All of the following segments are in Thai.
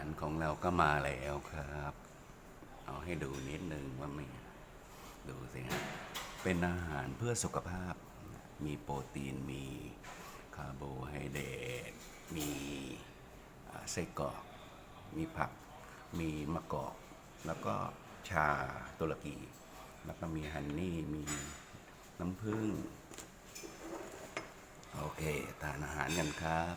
ารของเราก็มาแล้วครับ เอาให้ดูนิดนึงว่าไม่ดูสิฮะเป็นอาหารเพื่อสุขภาพ มีโปรตีน มีคาร์โบไฮเดรต มีไส้กรอก มีผัก มีมะกอก แล้วก็ชาตุรกี แล้วก็มีฮันนี่ มีน้ำผึ้ง โอเค ทานอาหารกันครับ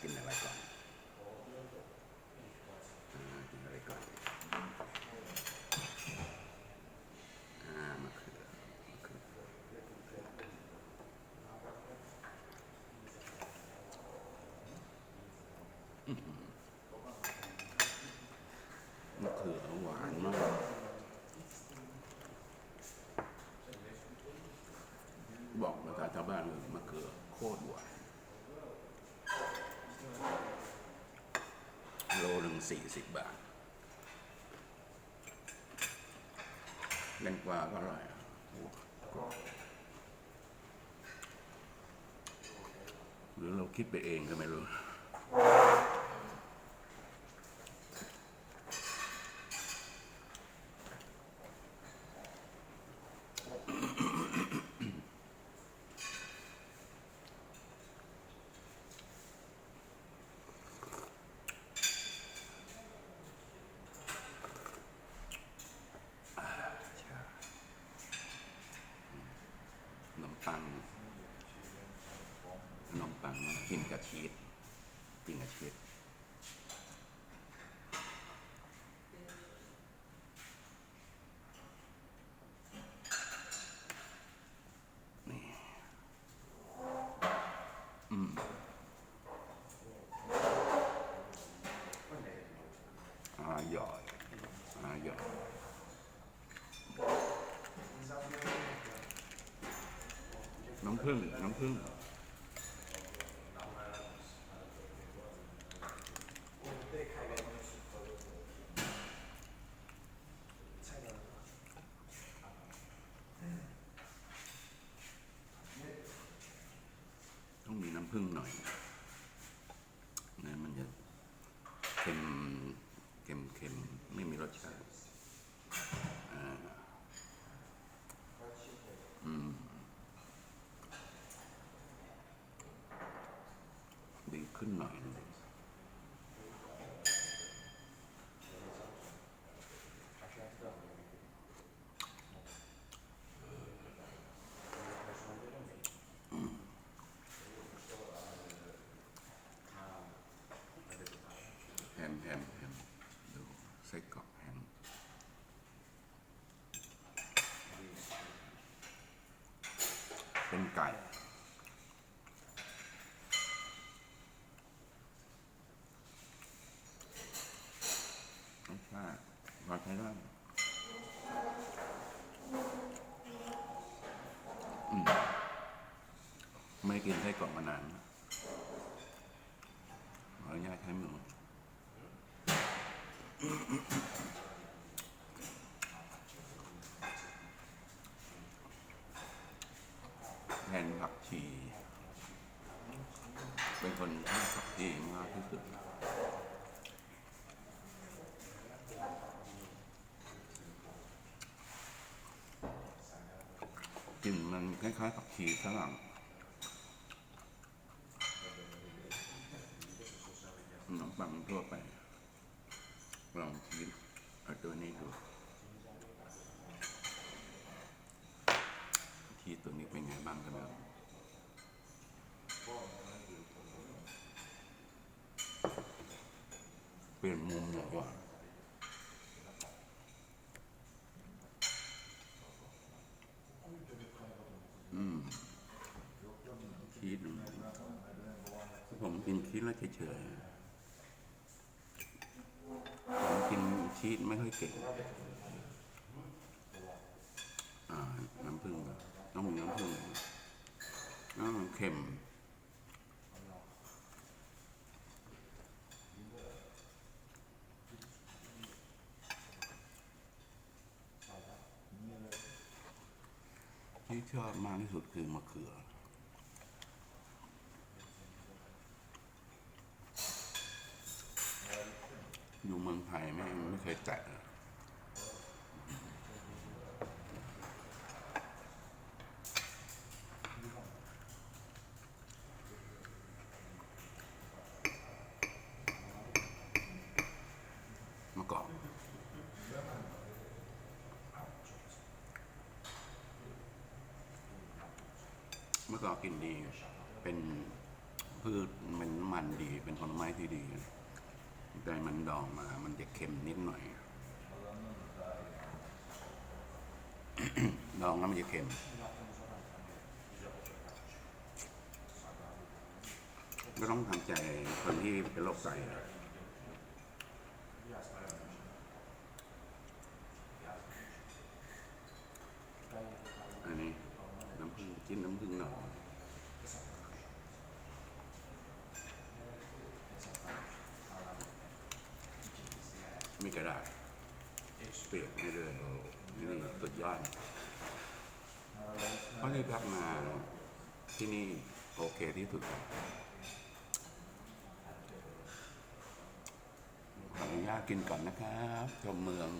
กินอะไรก่อนอ่ากินอะไรก่อนอ่ามะเขือมะเขืออื้อหือ มะเขือหวานมากบอกภาษาชาวบ้านเลยมะเขือโคตรหวานโลหนึ่งสี่สิบบาทแตงกวาก็อร่อยหรือเราคิดไปเองก็ไม่รู้ ขนมปังขนมปัง กินกับชีสกินกับชีสนี่อืมอร่อยอร่อยน้ำผึ้งน้ำผึ้ง ต้องมีน้ำผึ้งหน่อยนะมันจะเค็มเค็มเค็มไม่มีรสชาติอ่าอืมดีขึ้นหน่อยหนึงแฮมแฮมแฮมดูไส้กรอกแฮม เป็นไก่รสชาติพอใช้ได้ไม่กินไส้กรอกมานานขออนุญาตใช้มือแทนผักชี เป็น คนชอบผักชีมากที่สุดกลิ่นมันคล้ายๆผักชีฝรั่งขนมปังทั่วไป ลองชิมเอาตัวนี้ดูชีสตัวนี้เป็นไงบ้างกันนะเลี่ยนมุมหน่อยว่าชีสผมกินชีสแล้วเฉยๆผมกินชีสไม่ค่อยเก่งอ่าน้ำผึ้งต้องมีน้ำผึ้งน้ำเค็ม ชอบมากที่สุดคือมะเขือ อยู่เมืองไทยไม่ไม่เคยแตะกอกมะ กินดี เป็นพืชเป็นมันดี เป็นผลไม้ที่ดี แต่มันดองมา มันจะเค็มนิดหน่อย ดองแล้วมันจะเค็ม ก็ต้องทำใจคนที่เป็นโรคไตอะอันนี้น้ำผึ้งกินน้ำผึ้งหน่อยมี ก็ไดาเปลี่ยนไม่เลยนี่สุดยอดเพราะที่พักมาที่นี่โอเคที่สุดขออนุญาตกินก่อนนะครับ ชมเมือง